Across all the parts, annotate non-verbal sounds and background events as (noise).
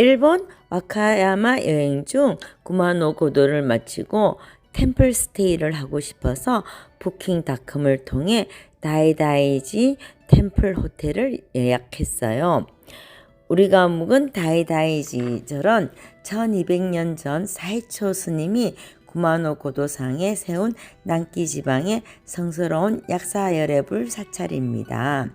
일본 와카야마 여행 중 구마노 고도를 마치고 템플 스테이를 하고 싶어서 부킹닷컴을 통해 다이다이지 템플 호텔을 예약했어요. 우리가 묵은 다이다이지절은 1200년 전 사이초 스님이 구마노 고도상에 세운 난기 지방의 성스러운 약사열애불 사찰입니다.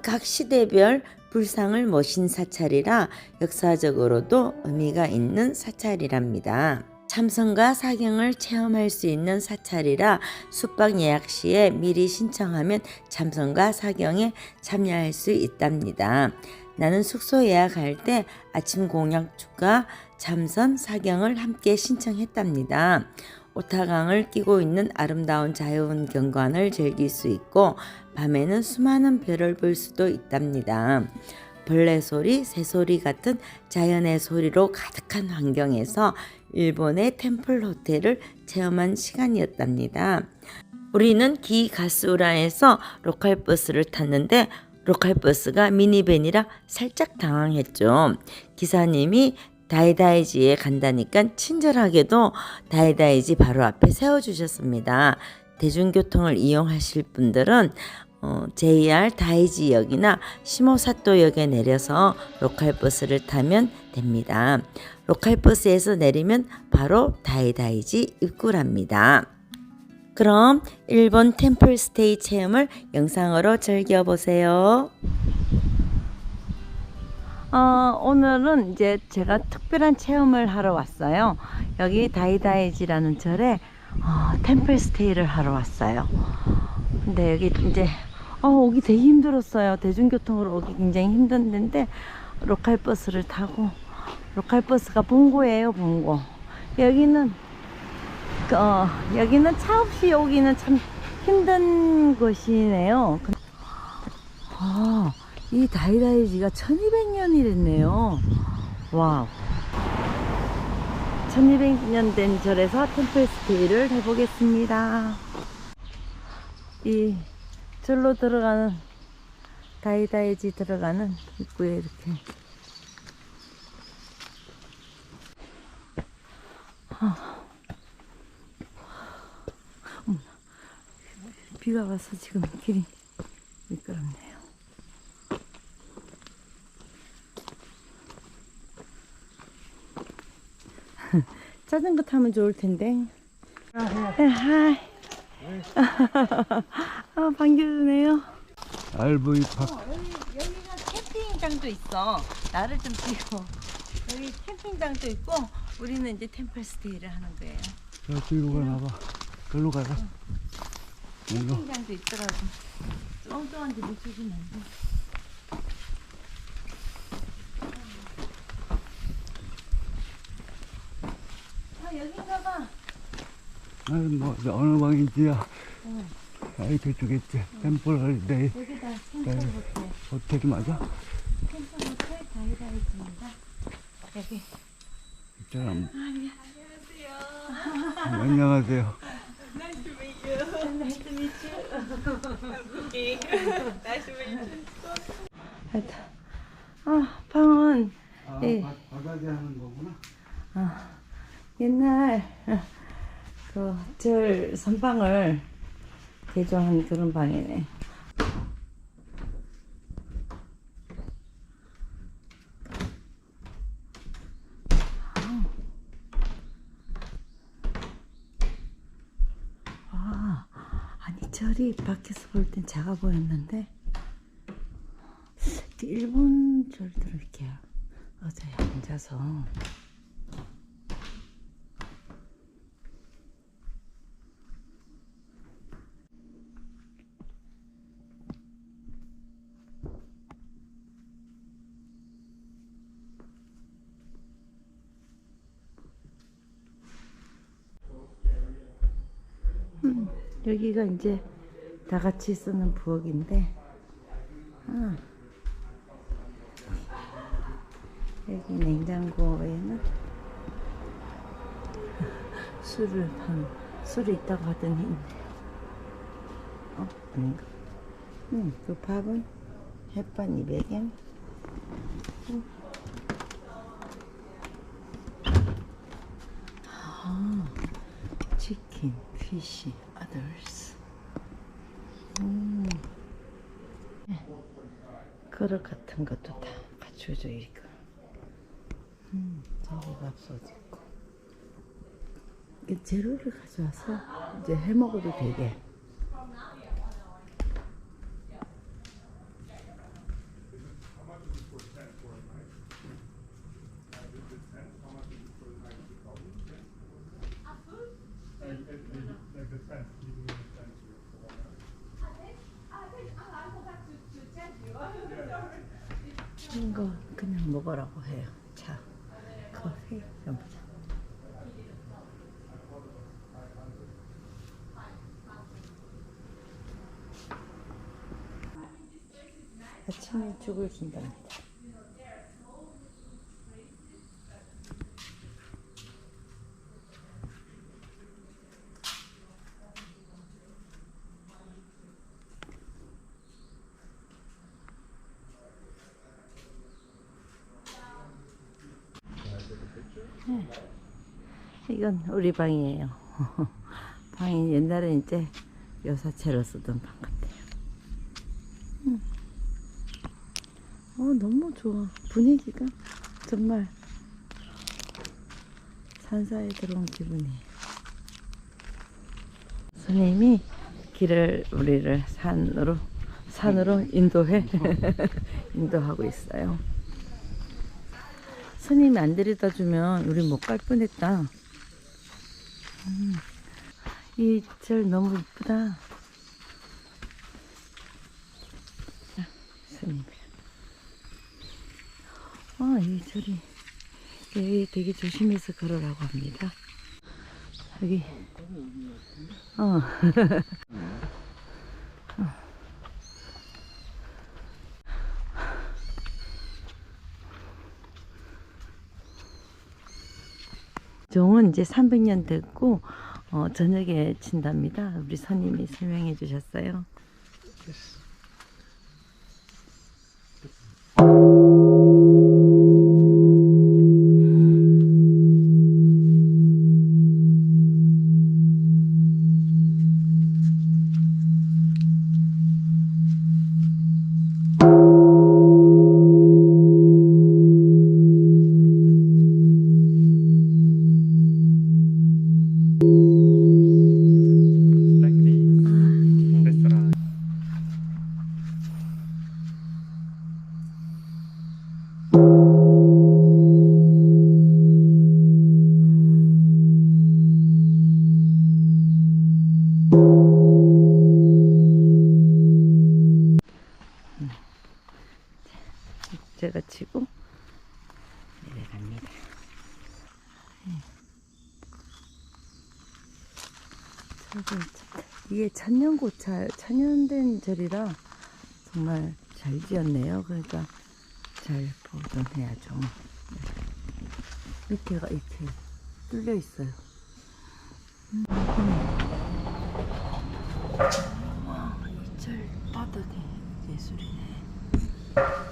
각 시대별 불상을 모신 사찰이라 역사적으로도 의미가 있는 사찰이랍니다. 참선과 사경을 체험할 수 있는 사찰이라 숙박 예약 시에 미리 신청하면 참선과 사경에 참여할 수 있답니다. 나는 숙소 예약할 때 아침 공약주가 참선 사경을 함께 신청했답니다. 오타강을 끼고 있는 아름다운 자연 경관을 즐길 수 있고 밤에는 수많은 별을 볼 수도 있답니다. 벌레 소리, 새 소리 같은 자연의 소리로 가득한 환경에서 일본의 템플 호텔을 체험한 시간이었답니다. 우리는 기가스우라에서 로컬 버스를 탔는데 로컬 버스가 미니밴이라 살짝 당황했죠. 기사님이 다이다이지에 간다니까 친절하게도 다이다이지 바로 앞에 세워주셨습니다. 대중교통을 이용하실 분들은 어, JR 다이지역이나 시모사토역에 내려서 로컬버스를 타면 됩니다. 로컬버스에서 내리면 바로 다이다이지 입구랍니다. 그럼 일본 템플 스테이 체험을 영상으로 즐겨보세요. 어, 오늘은 이제 제가 특별한 체험을 하러 왔어요. 여기 다이다이지라는 절에 어, 템플 스테이를 하러 왔어요. 근데 여기 이제 어, 오기 되게 힘들었어요. 대중교통으로 오기 굉장히 힘든 데인데 로컬 버스를 타고 로컬 버스가 본고예요, 본고. 여기는 어, 여기는 차 없이 오기는 참 힘든 곳이네요. 그- 아, 이 다이다이지가 1200년이 됐네요. 와우. 1200년 된 절에서 템플 스테이를 해보겠습니다. 이 절로 들어가는 다이다이지 들어가는 입구에 이렇게 어머나. 비가 와서 지금 길이 미끄럽네 (laughs) 자전거 타면 좋을 텐데. 네, 하이. 아, 반겨주네요. RV 팍 여기가 캠핑장도 있어. 나를 좀 뛰고. 여기 캠핑장도 있고, 우리는 이제 템플 스테이를 하는 거예요. 저 뒤로 가나봐 글로 이거 캠핑장도 있더라고. 엉뚱한 데 묻히시면 안 돼. 여긴가 봐. 아니 뭐 어느 방인지야 아이 그쪽겠지 템플 홀리데이 여기다 템플 네. 호텔. 호텔이 맞아? 템플 호텔 다이다이즈입니다. 여기. 있잖아 안녕하세요 하여튼. 아, 방은 아 예. 바, 바닥에 하는 거구나 옛날 그 절 선방을 개조한 그런 방이네. 아, 아니 절이 밖에서 볼 땐 작아 보였는데 그 일본 절들은 이렇게 의자에 앉아서 음, 여기가 이제 다 같이 쓰는 부엌인데 아, 여기 냉장고에는 (laughs) 술을 판 술이 있다고 하더니 어? 아닌가? 음, 그 밥은 햇반 200엔 음. 아, 치킨 시 others 음. 네. 그릇 같은 것도 다 갖춰져 있고 음, 저기 밥솥 있고 이 재료를 가져와서 이제 해 먹어도 되게 이거 그냥 먹으라고 해요. 차, 커피, 전부 다. 아침에 죽을 준답니다. 이건 우리 방이에요. (laughs) 방이 옛날에 이제 여사체로 쓰던 방 같아요. 음. 어, 너무 좋아. 분위기가 정말 산사에 들어온 기분이에요. 선생님이 길을 우리를 산으로 산으로 인도해 (laughs) 인도하고 있어요. 스님이 안 데려다 주면 우리 못 갈 뻔했다. 음, 이절 너무 이쁘다. 자, 스님. 아, 이 절이 여기 되게 조심해서 걸으라고 합니다. 여기 어. (laughs) 종은 이제 300년 됐고 어, 저녁에 친답니다. 우리 선임이 설명해 주셨어요. 지었네요. 그러니까 잘 보존해야죠. 밑에가 이렇게 뚫려 있어요. 음, 와, 이절 바닥이 예술이네.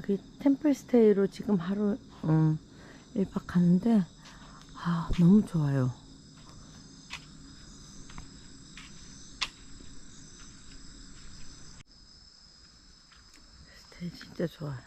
여기 템플스테이로 지금 하루 음, 1박 하는데 아 너무 좋아요. 스테이 진짜 좋아요.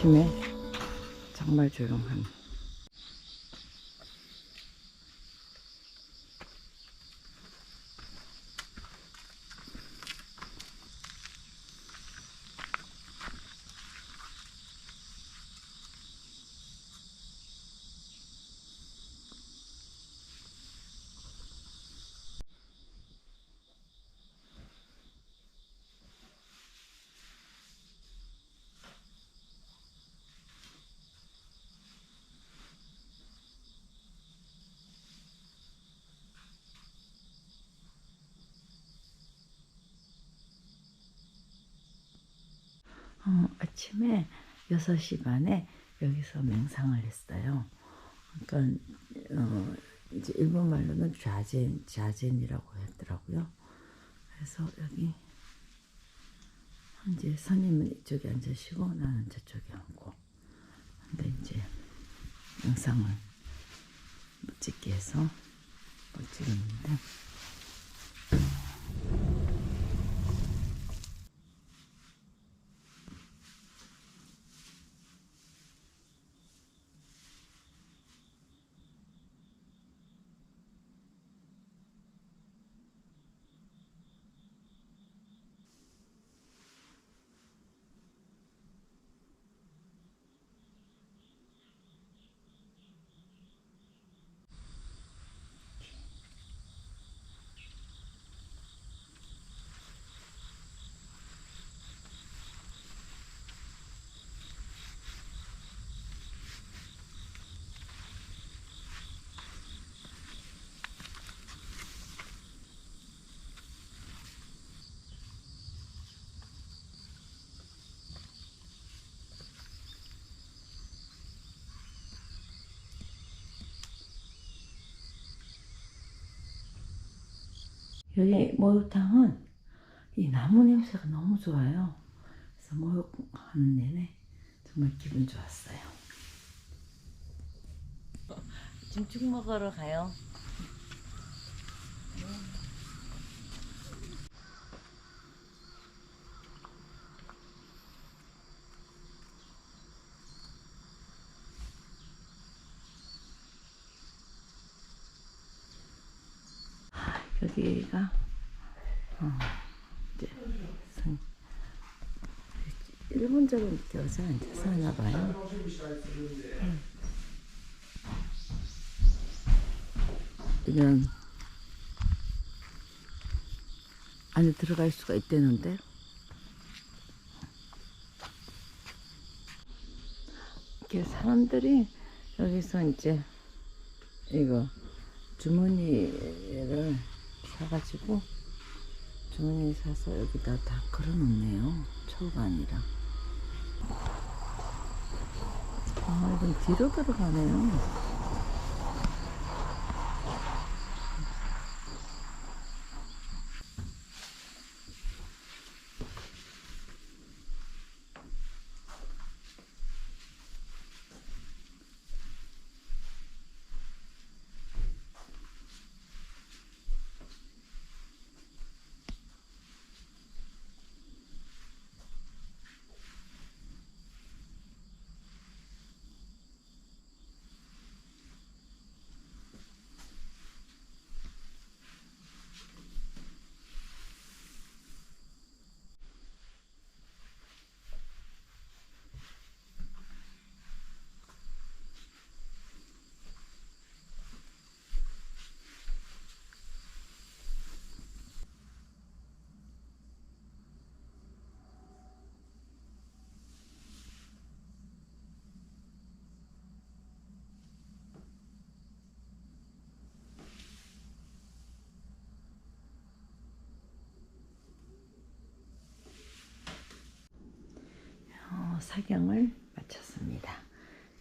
아침에 정말 조용한. 어, 아침에 6시 반에 여기서 맹상을 했어요. 그러니까 어, 이제 일본 말로는 좌젠, 좌젠이라고 하더라고요. 그래서 여기 이제 선임은 이쪽에 앉으시고 나는 저쪽에 앉고 근데 이제 영상을 못 찍게 해서 못 찍었는데 여기 목욕탕은 이 나무 냄새가 너무 좋아요. 그래서 목욕하는 내내 정말 기분 좋았어요. 죽 먹으러 가요. 여기가 어, 이제 이렇게 여자 앉아서 하나 봐요. 음. 이런 안에 들어갈 수가 있다는데 이렇게 사람들이 여기서 이제 이거 주머니를 사가지고 주머니 사서 여기다 다 걸어놓네요. 아니라. 아, 이건 뒤로 들어가네요. 어, 사경을 마쳤습니다.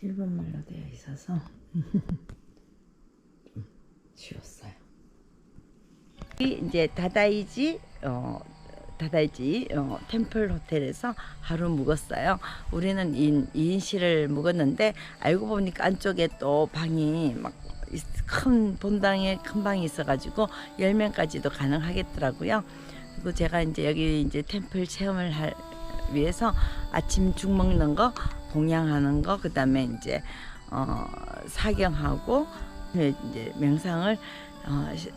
일본말로 되어 있어서 (laughs) 좀 쉬웠어요. 이 이제 다다이지 어 다다이지 어, 템플 호텔에서 하루 묵었어요. 우리는 2인, 2인실을 묵었는데 알고 보니까 안쪽에 또 방이 막 큰 본당에 큰 방이 있어가지고 10명까지도 가능하겠더라고요. 그리고 제가 이제 여기 이제 템플 체험을 할 위해서 아침 죽 먹는 거 봉양하는 거 그다음에 이제 어, 사경하고 이제 명상을 어, 시-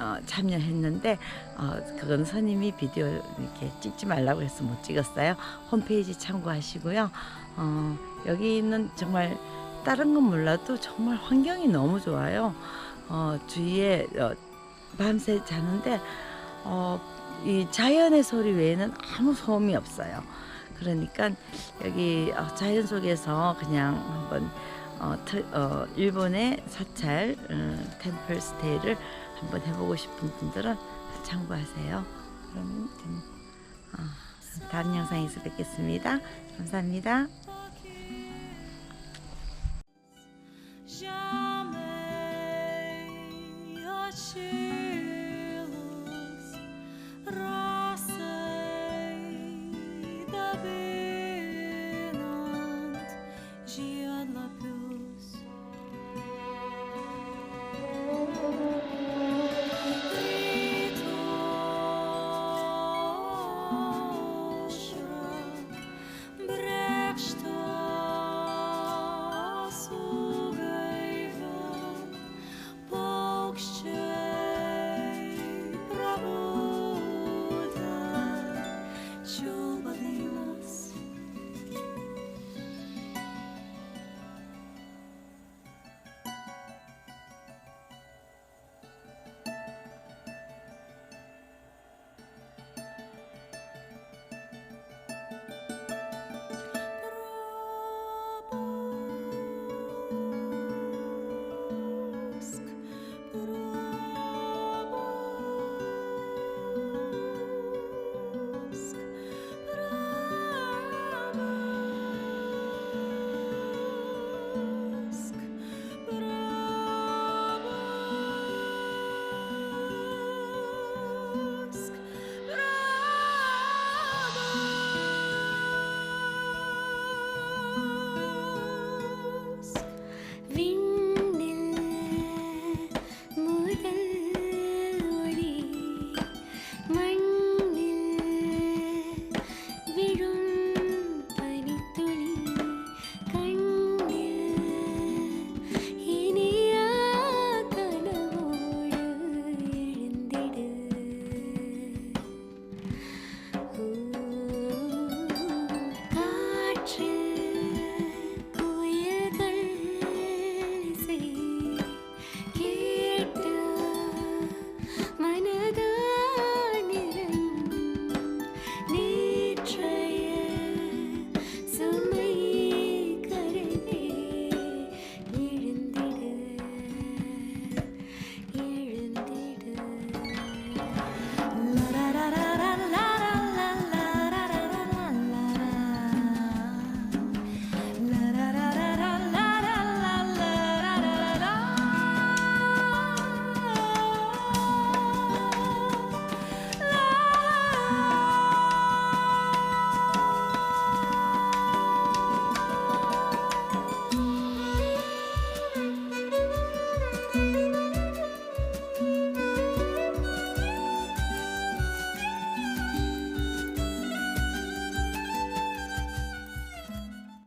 어, 참여했는데 어, 그건 선임이 비디오 이렇게 찍지 말라고 해서 못 찍었어요. 홈페이지 참고하시고요. 어, 여기는 정말 다른 건 몰라도 정말 환경이 너무 좋아요. 어, 주위에 어, 밤새 자는데 어, 이 자연의 소리 외에는 아무 소음이 없어요. 그러니까 여기 어, 자연 속에서 그냥 한번 어, 트, 어, 일본의 사찰 어, 템플 스테이를 한번 해보고 싶은 분들은 참고하세요. 그러면 좀, 어, 다른 영상에서 뵙겠습니다. 감사합니다. jamais, oh,